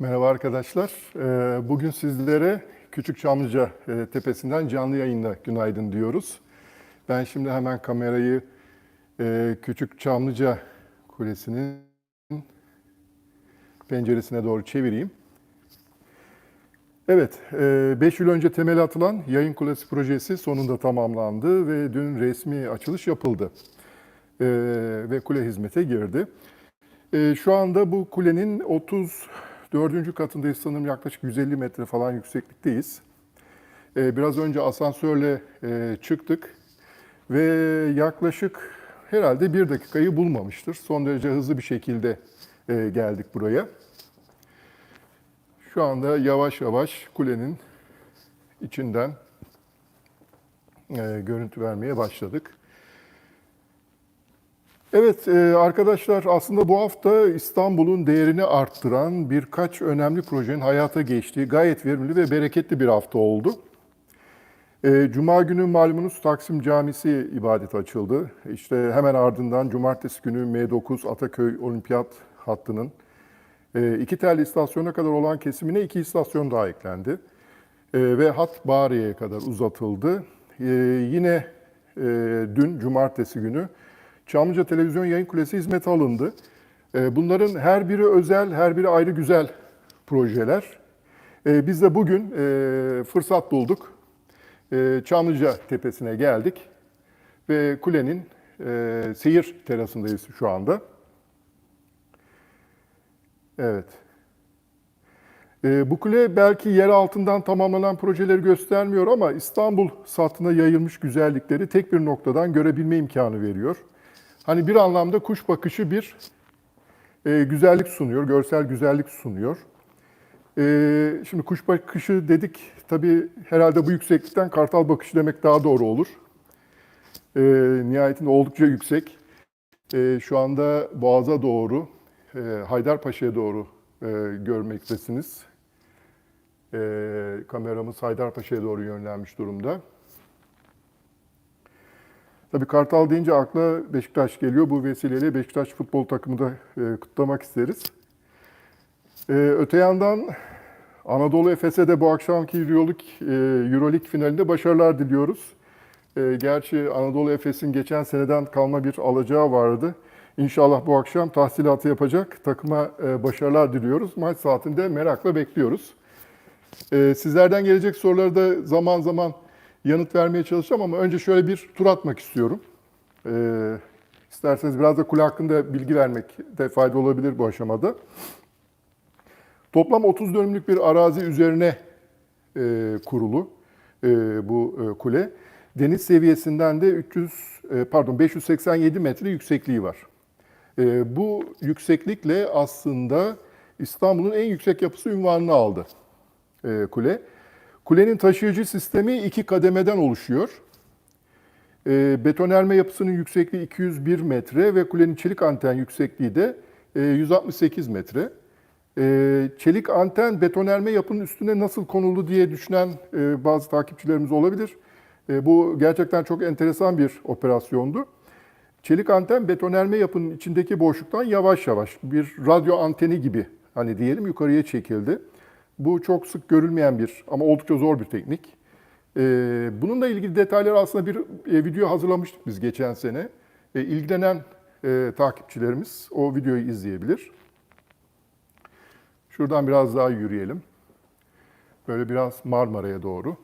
Merhaba arkadaşlar. Ee, Bugün sizlere Küçük Çamlıca e, Tepesi'nden canlı yayınla günaydın diyoruz. Ben şimdi hemen kamerayı e, Küçük Çamlıca Kulesi'nin penceresine doğru çevireyim. Evet, 5 yıl önce temel atılan Yayın Kulesi projesi sonunda tamamlandı ve dün resmi açılış yapıldı. Ve kule hizmete girdi. Şu anda bu kulenin 34. katındayız sanırım yaklaşık 150 metre falan yükseklikteyiz. Ee, Biraz önce asansörle e, çıktık ve yaklaşık herhalde bir dakikayı bulmamıştır. Son derece hızlı bir şekilde e, geldik buraya. Şu anda yavaş yavaş kulenin içinden e, görüntü vermeye başladık. Evet e, arkadaşlar aslında bu hafta İstanbul'un değerini arttıran birkaç önemli projenin hayata geçtiği gayet verimli ve bereketli bir hafta oldu. E, Cuma günü malumunuz Taksim Camisi ibadet açıldı. İşte hemen ardından cumartesi günü M9 Ataköy Olimpiyat hattının e, iki telli istasyona kadar olan kesimine iki istasyon daha eklendi. Ve hat Bağriye'ye kadar uzatıldı. Yine dün cumartesi günü Çamlıca Televizyon Yayın Kulesi hizmete alındı. E, bunların her biri özel, her biri ayrı güzel projeler. E, biz de bugün e, fırsat bulduk. E, Çamlıca Tepesi'ne geldik ve kulenin e, seyir terasındayız şu anda. Evet. Bu kule belki yer altından tamamlanan projeleri göstermiyor ama İstanbul sattığına yayılmış güzellikleri tek bir noktadan görebilme imkanı veriyor. Hani bir anlamda kuş bakışı bir e, güzellik sunuyor, görsel güzellik sunuyor. E, şimdi kuş bakışı dedik, tabii herhalde bu yükseklikten kartal bakışı demek daha doğru olur. E, nihayetinde oldukça yüksek. E, şu anda Boğaz'a doğru, e, Haydarpaşa'ya doğru e, görmektesiniz. E, kameramız Haydarpaşa'ya doğru yönlenmiş durumda. Tabii Kartal deyince akla Beşiktaş geliyor. Bu vesileyle Beşiktaş futbol takımı da e, kutlamak isteriz. E, öte yandan Anadolu Efes'e de bu akşamki Euroleague, e, Euroleague finalinde başarılar diliyoruz. Gerçi Anadolu Efes'in geçen seneden kalma bir alacağı vardı. İnşallah bu akşam tahsilatı yapacak. Takıma başarılar diliyoruz. Maç saatinde merakla bekliyoruz. Sizlerden gelecek soruları da zaman zaman yanıt vermeye çalışacağım ama önce şöyle bir tur atmak istiyorum. Ee, isterseniz biraz da kule hakkında bilgi vermekte fayda olabilir bu aşamada. Toplam 30 dönümlük bir arazi üzerine e, kurulu e, bu e, kule. Deniz seviyesinden de 300 e, pardon 587 metre yüksekliği var. E, bu yükseklikle aslında İstanbul'un en yüksek yapısı ünvanını aldı e, kule. Kulenin taşıyıcı sistemi iki kademeden oluşuyor. E, betonerme yapısının yüksekliği 201 metre ve kulenin çelik anten yüksekliği de e, 168 metre. E, çelik anten betonerme yapının üstüne nasıl konuldu diye düşünen e, bazı takipçilerimiz olabilir. E, bu gerçekten çok enteresan bir operasyondu. Çelik anten betonerme yapının içindeki boşluktan yavaş yavaş bir radyo anteni gibi hani diyelim yukarıya çekildi. Bu çok sık görülmeyen bir ama oldukça zor bir teknik. Ee, bununla ilgili detayları aslında bir e, video hazırlamıştık biz geçen sene. E, ilgilenen e, takipçilerimiz o videoyu izleyebilir. Şuradan biraz daha yürüyelim. Böyle biraz Marmara'ya doğru.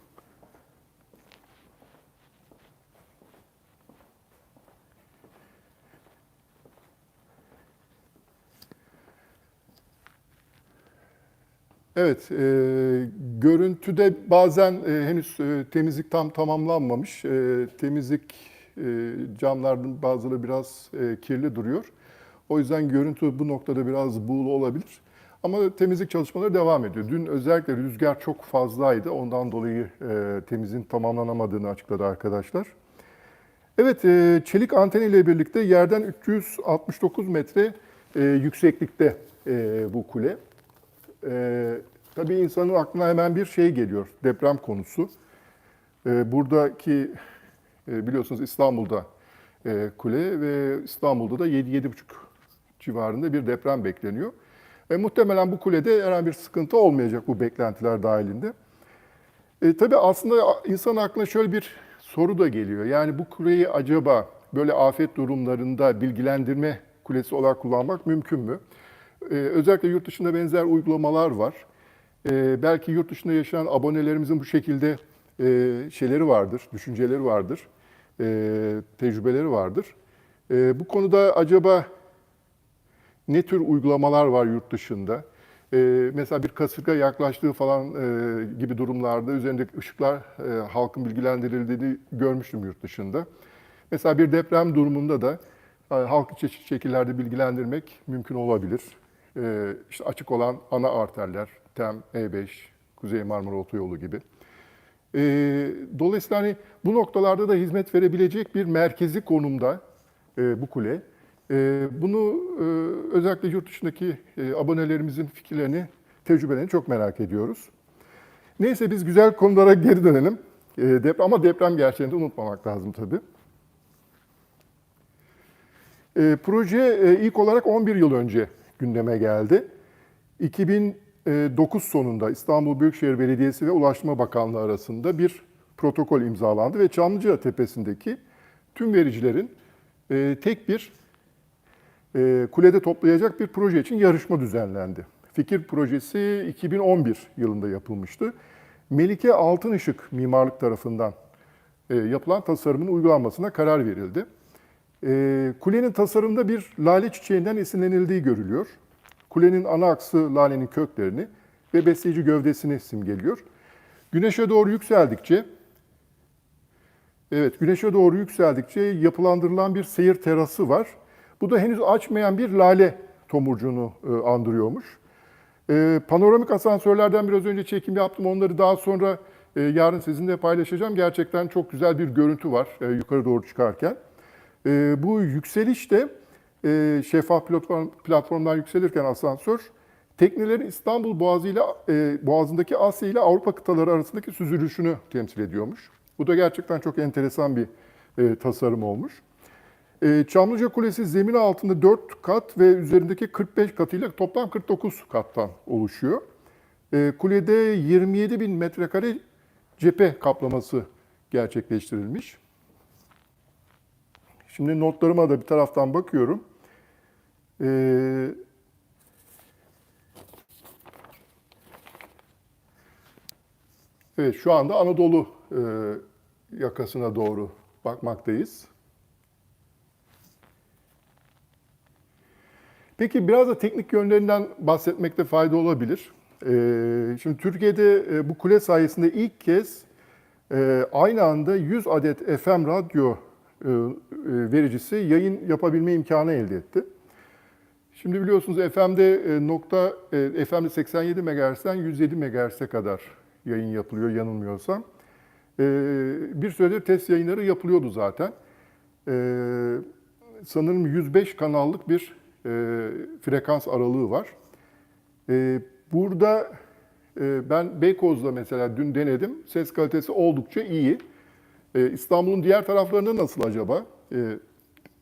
Evet, e, görüntüde bazen e, henüz e, temizlik tam tamamlanmamış. E, temizlik e, camların bazıları biraz e, kirli duruyor. O yüzden görüntü bu noktada biraz buğulu olabilir. Ama temizlik çalışmaları devam ediyor. Dün özellikle rüzgar çok fazlaydı. Ondan dolayı e, temizliğin tamamlanamadığını açıkladı arkadaşlar. Evet, e, çelik anteni ile birlikte yerden 369 metre e, yükseklikte e, bu kule. Ee, tabii insanın aklına hemen bir şey geliyor, deprem konusu. Ee, buradaki, e, biliyorsunuz İstanbul'da e, kule ve İstanbul'da da 7-7,5 civarında bir deprem bekleniyor. E, muhtemelen bu kulede herhangi bir sıkıntı olmayacak bu beklentiler dahilinde. E, tabii aslında insan aklına şöyle bir soru da geliyor. Yani bu kuleyi acaba böyle afet durumlarında bilgilendirme kulesi olarak kullanmak mümkün mü? E, özellikle yurt dışında benzer uygulamalar var. E, belki yurt dışında yaşayan abonelerimizin bu şekilde e, şeyleri vardır, düşünceleri vardır, e, tecrübeleri vardır. E, bu konuda acaba ne tür uygulamalar var yurt dışında? Ee, mesela bir kasırga yaklaştığı falan e, gibi durumlarda üzerindeki ışıklar e, halkın bilgilendirildiğini görmüştüm yurt dışında. Mesela bir deprem durumunda da halkı çeşitli şekillerde bilgilendirmek mümkün olabilir. E, işte açık olan ana arterler, TEM, E5, Kuzey Marmara Otoyolu gibi. E, dolayısıyla hani bu noktalarda da hizmet verebilecek bir merkezi konumda e, bu kule. E, bunu e, özellikle yurt dışındaki e, abonelerimizin fikirlerini, tecrübelerini çok merak ediyoruz. Neyse biz güzel konulara geri dönelim. Ama deprem gerçeğini de unutmamak lazım tabii. E, proje e, ilk olarak 11 yıl önce gündeme geldi. 2009 sonunda İstanbul Büyükşehir Belediyesi ve Ulaştırma Bakanlığı arasında bir protokol imzalandı ve Çamlıca Tepesi'ndeki tüm vericilerin e, tek bir e, kulede toplayacak bir proje için yarışma düzenlendi. Fikir projesi 2011 yılında yapılmıştı. Melike Altınışık mimarlık tarafından e, yapılan tasarımın uygulanmasına karar verildi. E, kulenin tasarımında bir lale çiçeğinden esinlenildiği görülüyor. Kulenin ana aksı lalenin köklerini ve besleyici gövdesini simgeliyor. Güneşe doğru yükseldikçe Evet, güneşe doğru yükseldikçe yapılandırılan bir seyir terası var. Bu da henüz açmayan bir lale tomurcuğunu e, andırıyormuş. E, panoramik asansörlerden biraz önce çekim yaptım. Onları daha sonra e, yarın sizinle paylaşacağım. Gerçekten çok güzel bir görüntü var e, yukarı doğru çıkarken. E, bu yükseliş de e, şeffaf platform, platformdan yükselirken asansör teknelerin İstanbul Boğazı ile e, Boğazı'ndaki Asya ile Avrupa kıtaları arasındaki süzülüşünü temsil ediyormuş. Bu da gerçekten çok enteresan bir e, tasarım olmuş. E, Çamlıca Kulesi zemin altında 4 kat ve üzerindeki 45 katıyla toplam 49 kattan oluşuyor. E, kulede 27 bin metrekare cephe kaplaması gerçekleştirilmiş. Şimdi notlarıma da bir taraftan bakıyorum. E, evet şu anda Anadolu e, yakasına doğru bakmaktayız. Peki biraz da teknik yönlerinden bahsetmekte fayda olabilir. Ee, şimdi Türkiye'de e, bu kule sayesinde ilk kez e, aynı anda 100 adet FM radyo vericisi yayın yapabilme imkanı elde etti. Şimdi biliyorsunuz FM'de nokta FM'de 87 MHz'den 107 MHz'e kadar yayın yapılıyor yanılmıyorsam. Bir süredir test yayınları yapılıyordu zaten. Sanırım 105 kanallık bir e, frekans aralığı var. E, burada e, ben Beykoz'da mesela dün denedim. Ses kalitesi oldukça iyi. E, İstanbul'un diğer taraflarında nasıl acaba? E,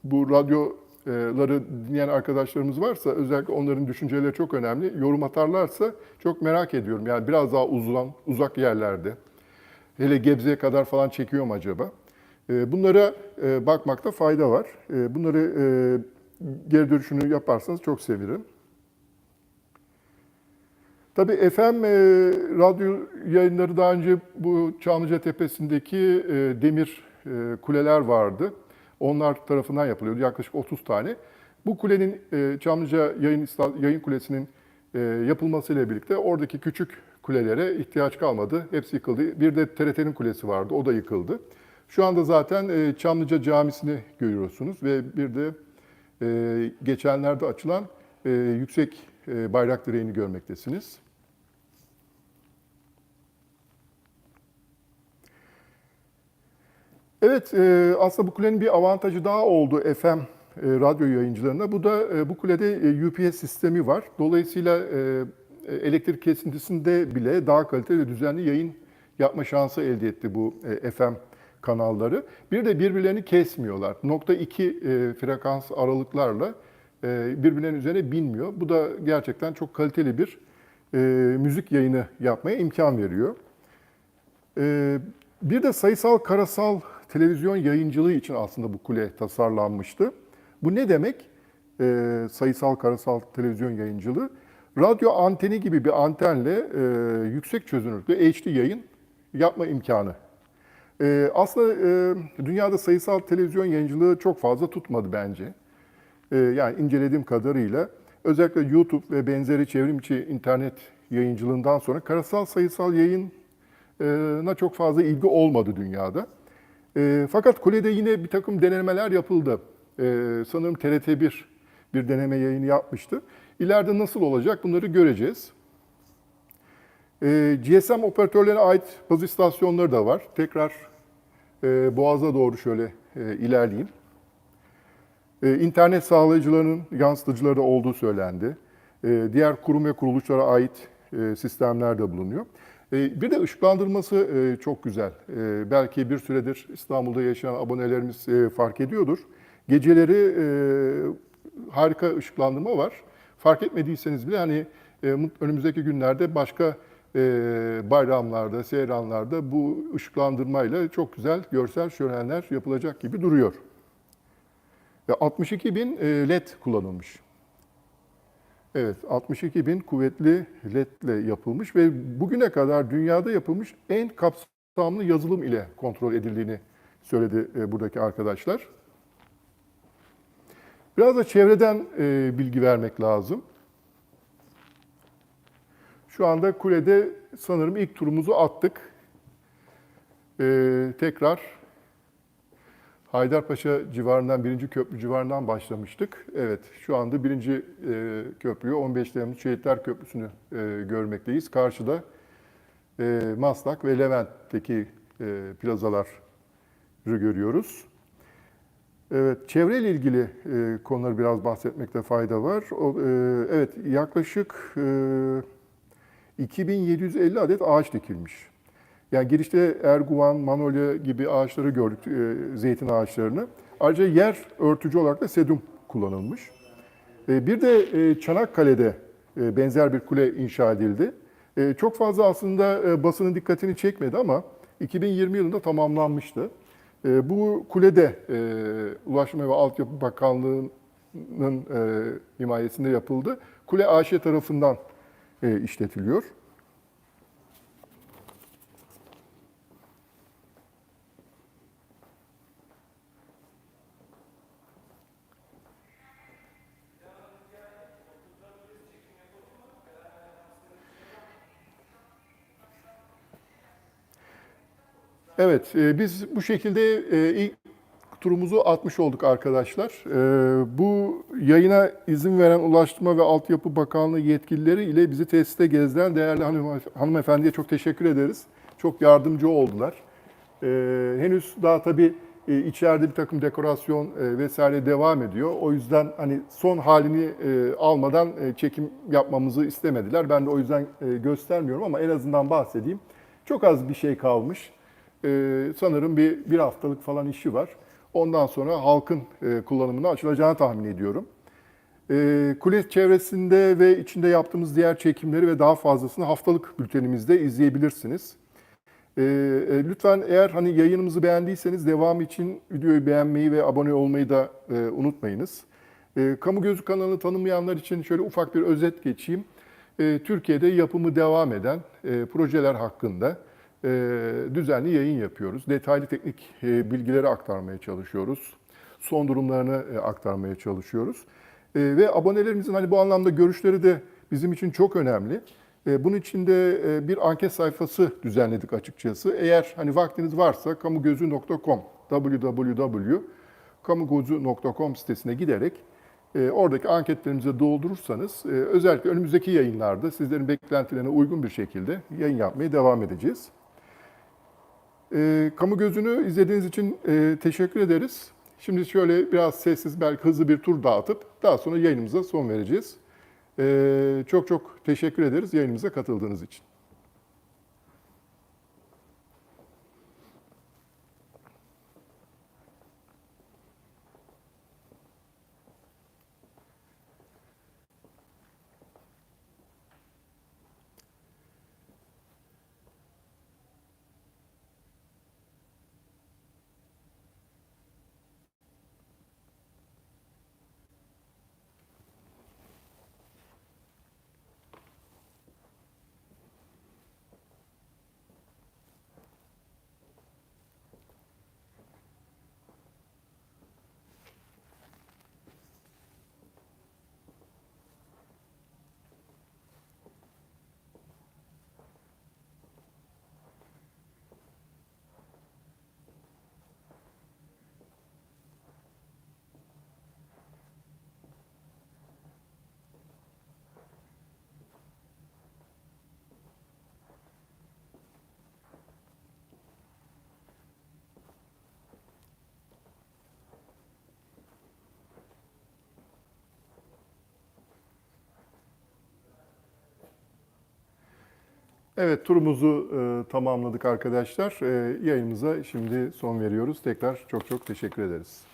bu radyoları dinleyen arkadaşlarımız varsa özellikle onların düşünceleri çok önemli. Yorum atarlarsa çok merak ediyorum. Yani biraz daha uzun, uzak yerlerde. Hele Gebze'ye kadar falan çekiyor mu acaba? E, bunlara e, bakmakta fayda var. E, bunları geri dönüşünü yaparsanız çok sevinirim. Tabii FM e, radyo yayınları daha önce bu Çamlıca Tepesi'ndeki e, demir e, kuleler vardı. Onlar tarafından yapılıyordu yaklaşık 30 tane. Bu kulenin e, Çamlıca yayın, yayın kulesinin e, yapılmasıyla birlikte oradaki küçük kulelere ihtiyaç kalmadı. Hepsi yıkıldı. Bir de TRT'nin kulesi vardı, o da yıkıldı. Şu anda zaten e, Çamlıca Camisi'ni görüyorsunuz ve bir de e, geçenlerde açılan e, yüksek e, bayrak direğini görmektesiniz. Evet, e, aslında bu kulenin bir avantajı daha oldu FM e, radyo yayıncılarına. Bu da e, bu kulede UPS sistemi var. Dolayısıyla elektrik kesintisinde bile daha kaliteli düzenli yayın yapma şansı elde etti bu FM kanalları. Bir de birbirlerini kesmiyorlar. Nokta iki e, frekans aralıklarla birbirlerinin üzerine binmiyor. Bu da gerçekten çok kaliteli bir müzik yayını yapmaya imkan veriyor. Bir de sayısal karasal televizyon yayıncılığı için aslında bu kule tasarlanmıştı. Bu ne demek? E, sayısal karasal televizyon yayıncılığı. Radyo anteni gibi bir antenle e, yüksek çözünürlüklü HD yayın yapma imkanı. E, aslında e, dünyada sayısal televizyon yayıncılığı çok fazla tutmadı bence. E, yani incelediğim kadarıyla özellikle YouTube ve benzeri çevrimçi internet yayıncılığından sonra karasal sayısal yayına çok fazla ilgi olmadı dünyada. E, fakat kulede yine bir takım denemeler yapıldı. E, sanırım TRT1 bir deneme yayını yapmıştı. İleride nasıl olacak bunları göreceğiz. E, GSM operatörlerine ait bazı istasyonları da var. Tekrar e, Boğaz'a doğru şöyle e, ilerleyeyim. E, İnternet sağlayıcılarının yansıtıcıları olduğu söylendi. E, diğer kurum ve kuruluşlara ait e, sistemler de bulunuyor. E, bir de ışıklandırması e, çok güzel. E, belki bir süredir İstanbul'da yaşayan abonelerimiz e, fark ediyordur. Geceleri e, harika ışıklandırma var. Fark etmediyseniz bile hani önümüzdeki günlerde başka bayramlarda, seyranlarda bu ışıklandırmayla çok güzel görsel şölenler yapılacak gibi duruyor. Ve 62 bin LED kullanılmış. Evet, 62 bin kuvvetli LED ile yapılmış ve bugüne kadar dünyada yapılmış en kapsamlı yazılım ile kontrol edildiğini söyledi e, buradaki arkadaşlar. Biraz da çevreden e, bilgi vermek lazım. Şu anda kulede sanırım ilk turumuzu attık. Ee, tekrar Haydarpaşa civarından, birinci köprü civarından başlamıştık. Evet, şu anda birinci e, köprüyü, 15 Temmuz Şehitler Köprüsü'nü e, görmekteyiz. Karşıda e, Maslak ve Levent'teki e, plazaları görüyoruz. Evet, çevreyle ilgili e, konuları biraz bahsetmekte fayda var. O, e, evet, yaklaşık e, 2750 adet ağaç dikilmiş. Yani girişte Erguvan, Manolya gibi ağaçları gördük, e, zeytin ağaçlarını. Ayrıca yer örtücü olarak da sedum kullanılmış. E, bir de e, Çanakkale'de e, benzer bir kule inşa edildi. E, çok fazla aslında e, basının dikkatini çekmedi ama 2020 yılında tamamlanmıştı. E, bu kulede e, Ulaştırma ve Altyapı Bakanlığı'nın e, himayesinde yapıldı. Kule AŞ tarafından e, işletiliyor. Evet, e, biz bu şekilde e, ilk turumuzu atmış olduk arkadaşlar. E, bu yayına izin veren Ulaştırma ve Altyapı Bakanlığı yetkilileri ile bizi tesiste gezdiren değerli hanım, hanımefendiye çok teşekkür ederiz. Çok yardımcı oldular. E, henüz daha tabii e, içeride bir takım dekorasyon e, vesaire devam ediyor. O yüzden hani son halini e, almadan çekim yapmamızı istemediler. Ben de o yüzden göstermiyorum ama en azından bahsedeyim. Çok az bir şey kalmış. Ee, sanırım bir, bir haftalık falan işi var. Ondan sonra halkın e, kullanımına açılacağını tahmin ediyorum. E, kule çevresinde ve içinde yaptığımız diğer çekimleri ve daha fazlasını haftalık bültenimizde izleyebilirsiniz. E, e, lütfen eğer hani yayınımızı beğendiyseniz devam için videoyu beğenmeyi ve abone olmayı da e, unutmayınız. Kamu Gözü kanalını tanımayanlar için şöyle ufak bir özet geçeyim. Türkiye'de yapımı devam eden e, projeler hakkında düzenli yayın yapıyoruz. Detaylı teknik e, bilgileri aktarmaya çalışıyoruz. Son durumlarını e, aktarmaya çalışıyoruz. Ve abonelerimizin hani bu anlamda görüşleri de bizim için çok önemli. Bunun için de bir anket sayfası düzenledik açıkçası. Eğer hani vaktiniz varsa kamugözü.com www.kamugozu.com sitesine giderek oradaki anketlerimizi doldurursanız özellikle önümüzdeki yayınlarda sizlerin beklentilerine uygun bir şekilde yayın yapmaya devam edeceğiz. E, kamu gözünü izlediğiniz için e, teşekkür ederiz. Şimdi şöyle biraz sessiz, belki hızlı bir tur dağıtıp daha sonra yayınımıza son vereceğiz. E, çok çok teşekkür ederiz yayınımıza katıldığınız için. Evet turumuzu e, tamamladık arkadaşlar. E, yayınımıza şimdi son veriyoruz. Tekrar çok çok teşekkür ederiz.